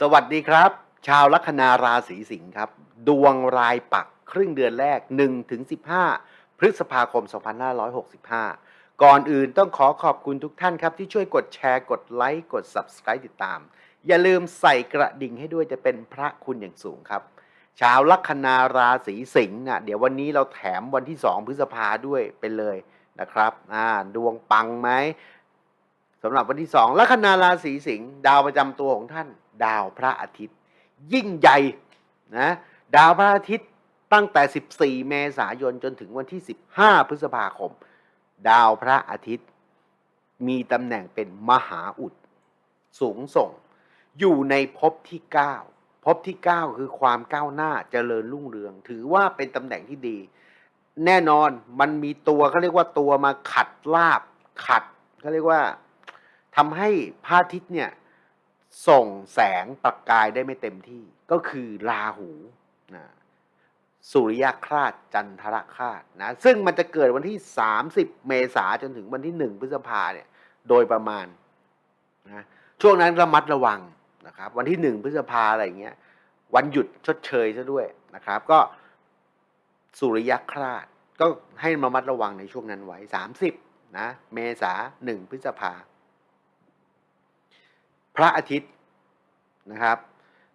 สวัสดีครับ ชาวลัคนาราศีสิงห์ครับ ดวงรายปักครึ่งเดือนแรก1ถึง15 พฤษภาคม 2565 ก่อนอื่นต้องขอขอบคุณทุกท่านครับ ที่ช่วยกดแชร์กดไลค์กด Subscribe ติดตาม อย่าลืมใส่กระดิ่งให้ด้วยจะเป็นพระคุณอย่างสูงครับ ชาวลัคนาราศีสิงห์นะเดี๋ยววันนี้เราแถมวันที่ 2 พฤษภาด้วยไปเลยนะครับอ่าดวงปังไหมสำหรับวันที่สองลัคนาราศีสิงห์ดาวประจำตัวของท่าน ดาวพระอาทิตย์ ยิ่งใหญ่นะดาวพระอาทิตย์ตั้งแต่ 14 เมษายนจนถึงวันที่ 15 พฤษภาคม ดาวพระอาทิตย์ มีตำแหน่งเป็นมหาอุด สูงส่ง อยู่ในภพที่ 9ภพที่ 9 คือความก้าวหน้าเจริญรุ่งเรือง ถือว่าเป็นตำแหน่งที่ดี แน่นอนมันมีตัวเขาเรียกว่าตัวมาขัดลาบขัดเขาเรียกว่าทำให้พระอาทิตย์เนี่ย ส่งแสงประกายได้ไม่เต็มที่ ก็คือราหูนะสุริยคราสจันทรคราสนะซึ่งมันจะเกิดวันที่ 30 เมษาจนถึงวันที่ 1 พฤษภาเนี่ยโดยประมาณนะช่วงนั้นระมัดระวังนะครับวันที่ 1 พฤษภาอะไรเงี้ยวันหยุดชดเชยซะด้วยนะครับ ก็สุริยคราสก็ให้ระมัดระวังในช่วงนั้นไว้ 30นะเมษา 1 พฤษภา พระอาทิตย์นะครับ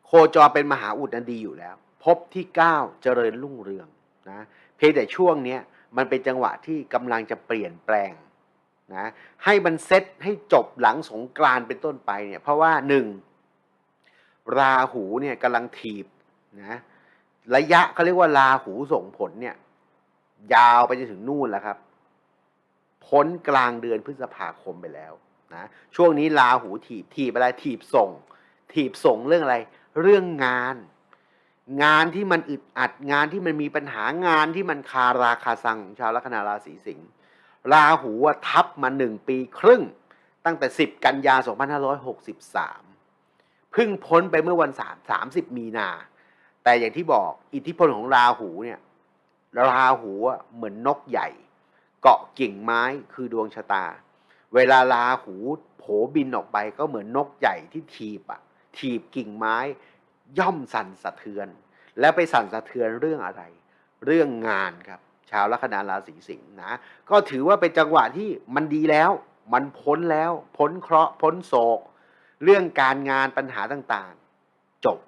โคจรเป็นมหาอุดนั้นดีอยู่แล้ว พบที่ 9 เจริญรุ่งเรืองนะเพียงแต่ช่วงนี้มันเป็นจังหวะที่กำลังจะเปลี่ยนแปลงนะให้มันเซ็ตให้จบหลังสงกรานเป็นต้นไปเนี่ยเพราะว่าหนึ่งราหูเนี่ยกำลังถีบนะระยะเขาเรียกว่าราหูส่งผลเนี่ยยาวไปจนถึงนู่นแล้วครับ พ้นกลางเดือนพฤษภาคมไปแล้ว นะช่วงนี้ราหูถีบถีบอะไรถีบส่ง ถีบส่งเรื่องอะไร เรื่องงาน งานที่มันอึดอัดงานที่มันมีปัญหางานที่มันคาราคาซังของชาวลัคนาราศีสิงห์ราหูทับมาหนึ่งปีครึ่ง ตั้งแต่ 10 กันยา 2563เพิ่งพ้นไปเมื่อวัน3 30 มีนา แต่อย่างที่บอกอิทธิพลของราหูเนี่ยราหูเหมือนนกใหญ่ เกาะกิ่งไม้คือดวงชะตา เวลาราหูโผบินออกไปก็เหมือนนกใหญ่ที่ถีบอะถีบกิ่งไม้ ย่อมสั่นสะเทือน และไปสั่นสะเทือนเรื่องอะไร เรื่องงานครับ ชาวลัคนาราศีสิงห์นะ ก็ถือว่าเป็นจังหวะที่มันดีแล้ว มันพ้นแล้ว พ้นเคราะห์พ้นโศก เรื่องการงานปัญหาต่างๆ จบ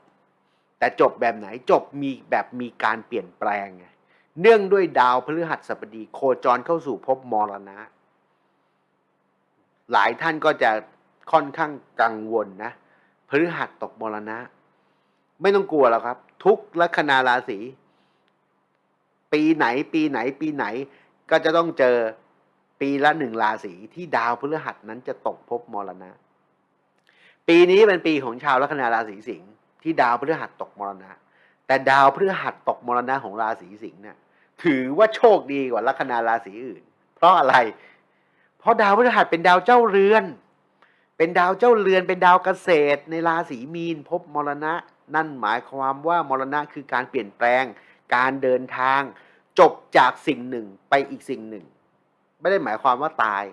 แต่จบแบบไหนจบมีแบบมีการเปลี่ยนแปลงไงเนื่องด้วยดาวพฤหัสบดีโคจรเข้าสู่ภพมรณะ หลายท่านก็จะค่อนข้างกังวลนะพฤหัสตกมรณะ ไม่ต้องกลัวแล้วครับ ทุกลัคนาราศีปีไหนปีไหนปีไหนก็จะต้องเจอปีละหนึ่งราศีที่ดาวพฤหัสนั้นจะตกภพมรณะ ปีนี้เป็นปีของชาวลัคนาราศีสิงห์ที่ดาวพฤหัสตกมรณะ แต่ดาวพฤหัสตกมรณะของราศีสิงห์เนี่ยถือว่าโชคดีกว่าลัคนาราศีอื่น เพราะอะไร เพราะดาวพฤหัสเป็นดาวเจ้าเรือน เป็นดาวเจ้าเรือน เป็นดาวเกษตร ในราศีมีนพบมรณะ นั่นหมายความว่ามรณะคือการเปลี่ยนแปลง การเดินทาง จบจากสิ่งหนึ่งไปอีกสิ่งหนึ่ง ไม่ได้หมายความว่าตาย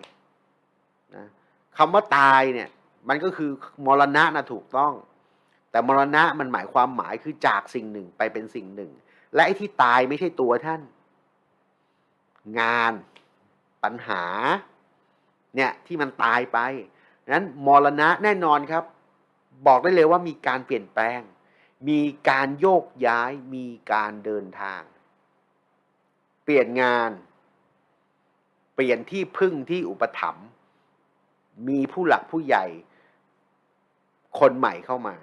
นะคำว่าตายเนี่ยมันก็คือมรณะนะถูกต้อง แต่มรณะมันหมายความหมายคือจากสิ่งหนึ่งไปเป็นสิ่งหนึ่ง และไอ้ที่ตายไม่ใช่ตัวท่าน งาน ปัญหา เนี่ยที่มันตายไปนั้นมรณะแน่นอนครับ บอกได้เลยว่ามีการเปลี่ยนแปลง มีการโยกย้าย มีการเดินทาง เปลี่ยนงาน เปลี่ยนที่พึ่งที่อุปถัมภ์มีผู้หลักผู้ใหญ่ คนใหม่เข้ามา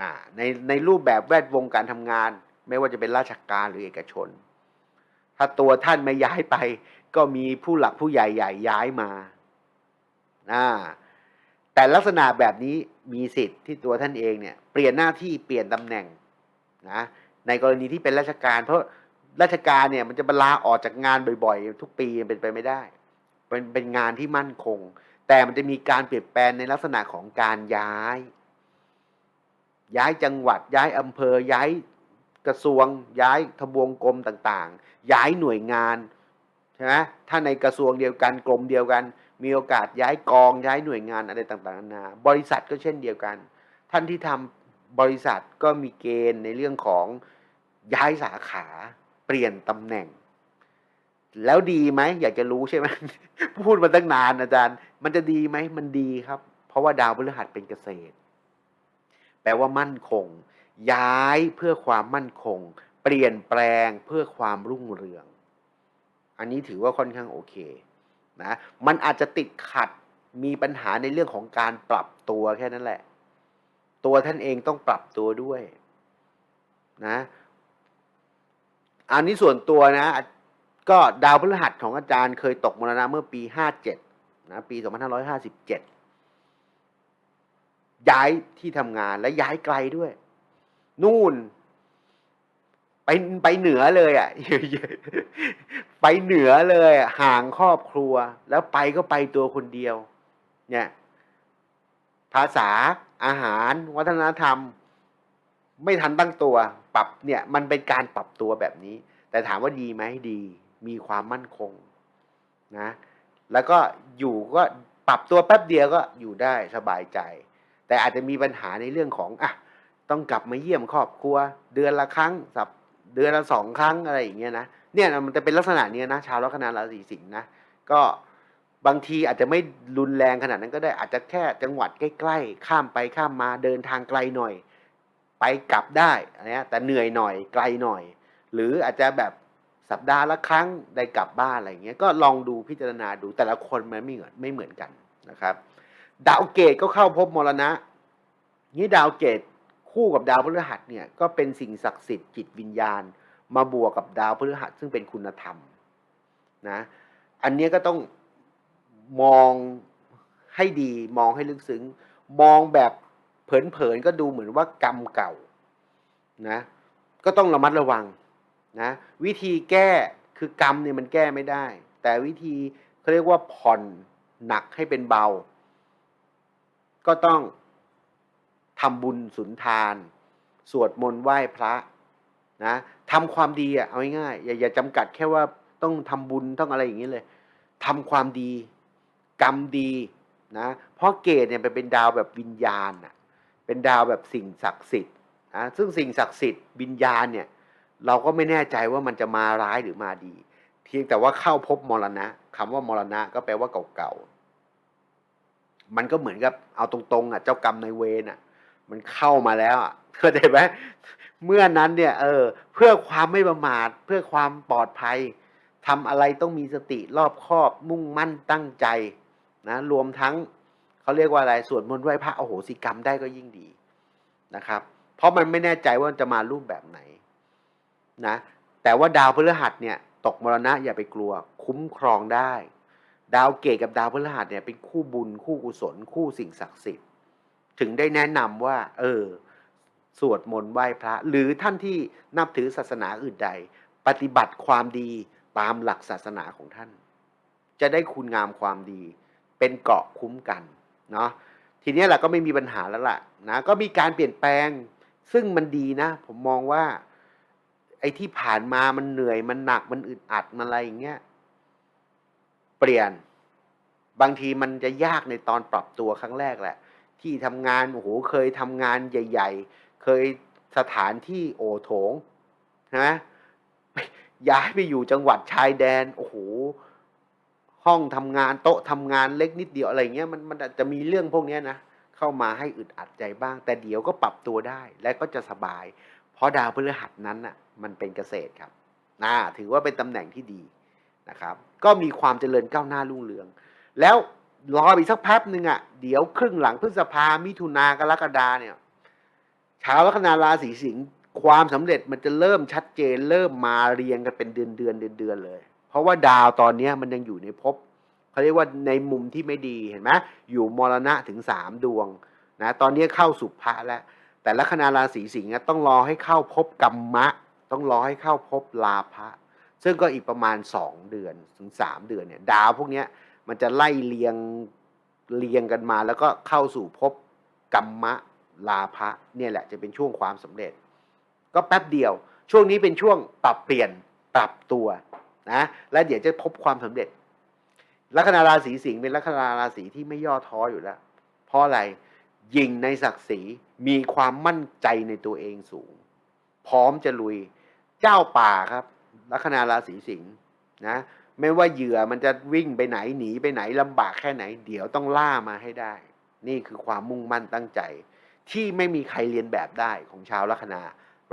อ่าในในรูปแบบแวดวงการทำงาน ไม่ว่าจะเป็นราชการหรือเอกชน ถ้าตัวท่านไม่ย้ายไป ก็มีผู้หลักผู้ใหญ่ใหญ่ย้ายมา อ่าแต่ลักษณะแบบนี้มีสิทธิ์ที่ตัวท่านเองเนี่ยเปลี่ยนหน้าที่เปลี่ยนตำแหน่งนะในกรณีที่เป็นราชการ เพราะราชการเนี่ยมันจะบลาออกจากงานบ่อยๆ ทุกปีเป็นไปไม่ได้เป็นเป็นงานที่มั่นคง แต่มันจะมีการเปลี่ยนแปลงในลักษณะของการย้าย ย้ายจังหวัด ย้ายอำเภอย้ายกระทรวง ย้ายทบวงกรมต่างๆ ย้ายหน่วยงานใช่ไหมถ้าในกระทรวงเดียวกันกรมเดียวกัน มีโอกาสย้ายกองย้ายหน่วยงานอะไรต่างๆนานาบริษัทก็เช่นเดียวกัน ท่านที่ทบริษัทก็มีเกณฑ์ในเรื่องของย้ายสาขาเปลี่ยนตำแหน่ง แล้วดีไหมอยากจะรู้ใช่ไหมพูดมาตั้งนานอาจารย์ มันจะดีไหมมันดีครับ เพราะว่าดาวพฤหัสเป็นเกษตร แปลว่ามั่นคง ย้ายเพื่อความมั่นคง เปลี่ยนแปลงเพื่อความรุ่งเรือง อันนี้ถือว่าค่อนข้างโอเค นะมันอาจจะติดขัดมีปัญหาในเรื่องของการปรับตัวแค่นั้นแหละ ตัวท่านเองต้องปรับตัวด้วยนะอันนี้ส่วนตัวนะ ก็ดาวพฤหัสของอาจารย์เคยตกมรณะเมื่อปีห้าเจ็ดนะปีสองพันห้าร้อยห้าสิบเจ็ดย้ายที่ทำงานและย้ายไกลด้วย นู่น ไปไปเหนือเลยอะไปเหนือเลยอะห่างครอบครัว แล้วไปก็ไปตัวคนเดียว เนี่ย ภาษาอาหาร วัฒนธรรม ไม่ทันตั้งตัว ปรับเนี่ย มันเป็นการปรับตัวแบบนี้ แต่ถามว่าดีไหมดี มีความมั่นคง นะ แล้วก็อยู่ก็ปรับตัวแป๊บเดียวก็อยู่ได้สบายใจ แต่อาจจะมีปัญหาในเรื่องของอะต้องกลับมาเยี่ยมครอบครัว เดือนละครั้งสัป เดือนละสองครั้งอะไรอย่างเงี้ยนะเนี่ยมันจะเป็นลักษณะเนี้ยนะชาวลัคนาราศีสิงห์นะก็บางทีอาจจะไม่รุนแรงขนาดนั้นก็ได้อาจจะแค่จังหวัดใกล้ๆ ข้ามไปข้ามมาเดินทางไกลหน่อย ไปกลับได้อะแต่เหนื่อยหน่อยไกลหน่อย หรืออาจจะแบบสัปดาห์ละครั้งได้กลับบ้านอะไรเงี้ยก็ลองดูพิจารณาดูแต่ละคนมันไม่เหมือนไม่เหมือนกันนะครับ ดาวเกตก็เข้าพบมรณะนี่ดาวเกต คู่กับดาวพฤหัสเนี่ยก็เป็นสิ่งศักดิ์สิทธิ์จิตวิญญาณ มาบวกกับดาวพฤหัสซึ่งเป็นคุณธรรมนะอันนี้ก็ต้องมองให้ดีมองให้ลึกซึ้ง มองแบบเผินๆก็ดูเหมือนว่ากรรมเก่านะก็ต้องระมัดระวังนะวิธีแก้คือกรรมเนี่ยมันแก้ไม่ได้ แต่วิธีเขาเรียกว่าผ่อนหนักให้เป็นเบา ก็ต้อง ทำบุญสุนทาน สวดมนต์ไหว้พระนะทำความดีอะเอาง่ายๆอย่าอย่าจำกัดแค่ว่าต้องทำบุญต้องอะไรอย่างนี้เลยทำความดี กรรมดีนะเพราะเกตเนี่ยมันเป็นดาวแบบวิญญาณอะเป็นดาวแบบสิ่งศักดิ์สิทธิ์นะซึ่งสิ่งศักดิ์สิทธิ์วิญญาณเนี่ยเราก็ไม่แน่ใจว่ามันจะมาร้ายหรือมาดี เพียงแต่ว่าเข้าพบมรณะคำว่ามรณะก็แปลว่าเก่าๆมันก็เหมือนกับเอาตรงๆอะเจ้ากรรมในเวรอะ มันเข้ามาแล้วอะเข้าใจไหมเมื่อนั้นเนี่ยเออ เพื่อความไม่ประมาทเพื่อความปลอดภัยทำอะไรต้องมีสติรอบคอบมุ่งมั่นตั้งใจนะรวมทั้งเขาเรียกว่าอะไรสวดมนต์ไหว้พระโอโหสิกรรมได้ก็ยิ่งดีนะครับ เพราะมันไม่แน่ใจว่าจะมารูปแบบไหนนะ แต่ว่าดาวพฤหัสเนี่ย ตกมรณะอย่าไปกลัว คุ้มครองได้ ดาวเกตกับดาวพฤหัสเนี่ยเป็นคู่บุญคู่กุศลคู่สิ่งศักดิ์สิทธิ ถึงได้แนะนำว่า เออ สวดมนต์ไหว้พระ หรือท่านที่นับถือศาสนาอื่นใด ปฏิบัติความดีตามหลักศาสนาของท่าน จะได้คุณงามความดี เป็นเกาะคุ้มกันเนาะทีนี้แหละก็ไม่มีปัญหาแล้วล่ะนะก็มีการเปลี่ยนแปลง ซึ่งมันดีนะ ผมมองว่า ไอ้ที่ผ่านมามันเหนื่อยมันหนักมันอึดอัดมันอะไรอย่างเงี้ยเปลี่ยน บางทีมันจะยากในตอนปรับตัวครั้งแรกแหละ ที่ทำงานโอ้โหเคยทำงานใหญ่ ๆ เคยสถานที่โอโถงนะย้ายไปอยู่จังหวัดชายแดนโอ้โหห้องทำงานโต๊ะทำงานเล็กนิดเดียวอะไรเงี้ยมันมันอาจจะมีเรื่องพวกนี้นะเข้ามาให้อึดอัดใจบ้าง แต่เดี๋ยวก็ปรับตัวได้และก็จะสบาย เพราะดาวพฤหัสนั้นน่ะมันเป็นเกษตรครับนะถือว่าเป็นตำแหน่งที่ดีนะครับ ก็มีความเจริญก้าวหน้ารุ่งเรือง แล้ว รออีกสักแป๊บหนึ่งอะ เดี๋ยวครึ่งหลังพฤษภามิถุนากรกฎาเนี่ยชาวลัคนาราศีสิงห์ความสำเร็จมันจะเริ่มชัดเจน เริ่มมาเรียงกันเป็นเดือนเดือนเดือนเดือนเลย เพราะว่าดาวตอนนี้มันยังอยู่ในภพเขาเรียกว่าในมุมที่ไม่ดีเห็นไหมอยู่มรณะถึงสามดวงนะตอนนี้เข้าสุภะแล้ว แต่ลัคนาราศีสิงห์ต้องรอให้เข้าพบกรรมะ ต้องรอให้เข้าพบลาภะซึ่งก็อีกประมาณสองเดือนถึงสามเดือนเนี่ยดาวพวกนี้ มันจะไล่เรียงเรียงกันมา แล้วก็เข้าสู่ภพกรรมะลาภะเนี่ยแหละจะเป็นช่วงความสำเร็จ ก็แป๊บเดียว ช่วงนี้เป็นช่วงปรับเปลี่ยนปรับตัวนะแล้วเดี๋ยวจะพบความสำเร็จลัคนาราศีสิงห์เป็นลัคนาราศีที่ไม่ย่อท้ออยู่แล้ว เพราะอะไรยิงในศักดิ์ศรีมีความมั่นใจในตัวเองสูง พร้อมจะลุยเจ้าป่าครับ ลัคนาราศีสิงห์นะ ไม่ว่าเหยื่อมันจะวิ่งไปไหนหนีไปไหนลำบากแค่ไหน เดี๋ยวต้องล่ามาให้ได้ นี่คือความมุ่งมั่นตั้งใจ ที่ไม่มีใครเรียนแบบได้ของชาวลัคนา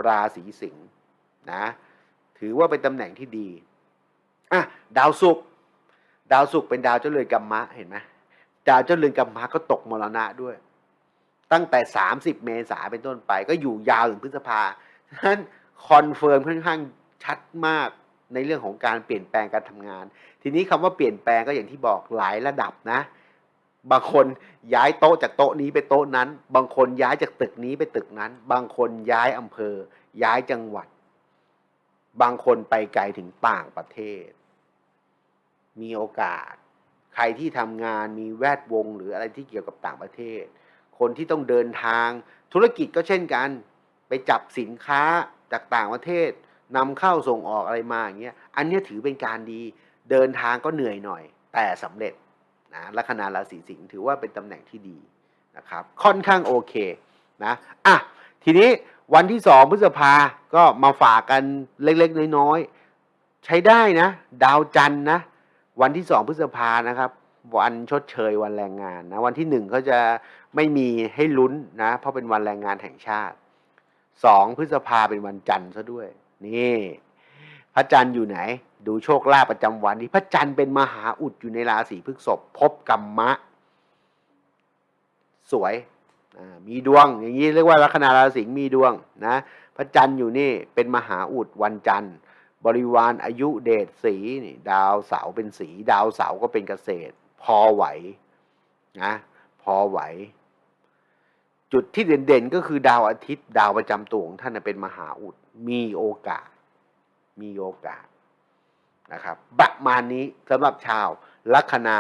ราศีสิงห์นะ ถือว่าเป็นตำแหน่งที่ดีอะดาวศุกร์ดาวศุกร์เป็นดาวเจ้าเรือนกัมมะเห็นไหมดาวเจ้าเรือนกัมมะก็ตกมรณะด้วย ตั้งแต่ 30 เมษาเป็นต้นไป ก็อยู่ยาวถึงพฤษภาฉะนั้นคอนเฟิร์มค่อนข้างชัดมาก ในเรื่องของการเปลี่ยนแปลงการทำงาน ทีนี้คำว่าเปลี่ยนแปลงก็อย่างที่บอกหลายระดับนะ บางคนย้ายโต๊ะจากโต๊ะนี้ไปโต๊ะนั้น บางคนย้ายจากตึกนี้ไปตึกนั้น บางคนย้ายอำเภอ ย้ายจังหวัด บางคนไปไกลถึงต่างประเทศ มีโอกาส ใครที่ทำงานมีแวดวงหรืออะไรที่เกี่ยวกับต่างประเทศ คนที่ต้องเดินทางธุรกิจก็เช่นกัน ไปจับสินค้าจากต่างประเทศ นำเข้าส่งออกอะไรมาอย่างเงี้ยอันนี้ถือเป็นการดีเดินทางก็เหนื่อยหน่อย แต่สำเร็จนะลัคนาราศีสิงห์ถือว่าเป็นตำแหน่งที่ดีนะครับค่อนข้างโอเคนะอะทีนี้วันที่สองพฤษภาก็มาฝากกันเล็กๆ น้อยๆ ใช้ได้นะ ดาวจันนะ วันที่สองพฤษภานะครับ วันชดเชยวันแรงงานนะวันที่หนึ่งเขาจะไม่มีให้ลุ้นนะ เพราะเป็นวันแรงงานแห่งชาติสองพฤษภาเป็นวันจันทร์ซะด้วย นี่ พระจันทร์อยู่ไหน ดูโชคลาภประจำวันนี้ พระจันทร์เป็นมหาอุดอยู่ในราศีพฤษภพบกรรมะ สวยมีดวง อย่างนี้เรียกว่าลัคนาราศีมีดวงนะพระจันทร์อยู่นี่เป็นมหาอุดวันจันทร์ บริวารอายุเดชสีนี่ดาวเสาเป็นสี ดาวเสาก็เป็นเกษตร พอไหวนะพอไหว จุดที่เด่นๆก็คือดาวอาทิตย์ดาวประจำตัวของท่านเป็นมหาอุด มีโอกาส มีโอกาสนะครับประมาณนี้สำหรับชาวลัคนา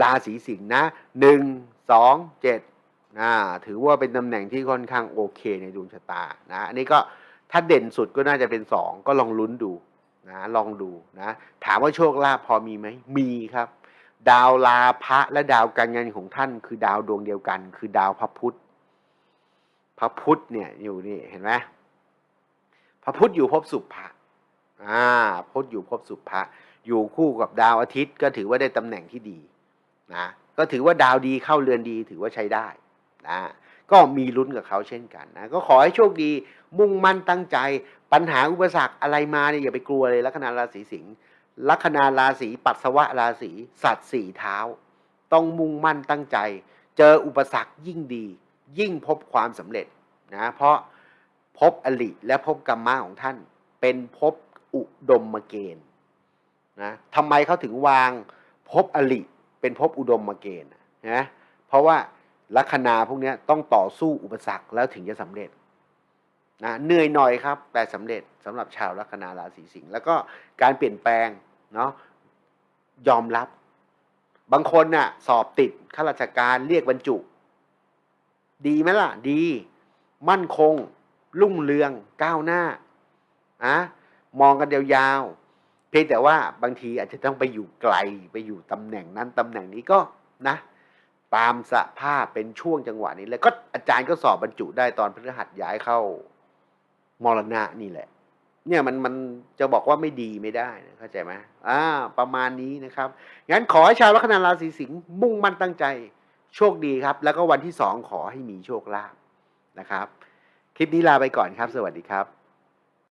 ราศีสิงห์นะหนึ่งสองเจ็ดนะถือว่าเป็นตำแหน่งที่ค่อนข้างโอเคในดวงชะตานะอันนี้ก็ถ้าเด่นสุดก็น่าจะเป็นสองก็ลองลุ้นดูนะลองดูนะถามว่าโชคลาภพอมีไหมมีครับ ดาวลาพระและดาวการเงินของท่าน คือดาวดวงเดียวกัน คือดาวพระพุธ พระพุธเนี่ยอยู่นี่เห็นไหมพระพุธอยู่ภพสุภะอ่าพุธอยู่ภพสุภะอยู่คู่กับดาวอาทิตย์ก็ถือว่าได้ตำแหน่งที่ดีนะก็ถือว่าดาวดีเข้าเรือนดีถือว่าใช้ได้นะก็มีลุ้นกับเขาเช่นกันนะก็ขอให้โชคดี มุ่งมั่นตั้งใจ ปัญหาอุปสรรคอะไรมาเนี่ยอย่าไปกลัวเลยลัคนาราศีสิงห์ลัคนาราศีปัสสาวะราศีสัตว์สี่เท้า ต้องมุ่งมั่นตั้งใจ เจออุปสรรคยิ่งดี ยิ่งพบความสำเร็จนะเพราะพบอลิและพบกรรมะของท่าน เป็นพบอุดมเกณฑ์นะทำไมเขาถึงวางพบอลิเป็นพบอุดมเกณฑ์นะเพราะว่าลัคนาพวกนี้ต้องต่อสู้อุปสรรคแล้วถึงจะสำเร็จนะเหนื่อยหน่อยครับ แต่สำเร็จสำหรับชาวลัคนาราศีสิงห์แล้วก็การเปลี่ยนแปลงเนาะยอมรับ บางคนน่ะสอบติดข้าราชการเรียกบรรจุ ดีไหมล่ะ ดี มั่นคง รุ่งเรือง ก้าวหน้าอะมองกันยาวๆ เพียงแต่ว่าบางทีอาจจะต้องไปอยู่ไกล ไปอยู่ตำแหน่งนั้นตำแหน่งนี้ก็นะ ตามสภาพเป็นช่วงจังหวะนี้เลยก็อาจารย์ก็สอบบรรจุได้ตอนพฤหัสย้ายเข้ามรณะนี่แหละ เนี่ยมันมันจะบอกว่าไม่ดีไม่ได้นะเข้าใจไหมอ่า ประมาณนี้นะครับ งั้นขอให้ชาวลัคนาราศีสิงห์มุ่งมั่นตั้งใจ โชคดีครับ แล้วก็วันที่สองขอให้มีโชคลาภนะครับ คลิปนี้ลาไปก่อนครับ สวัสดีครับ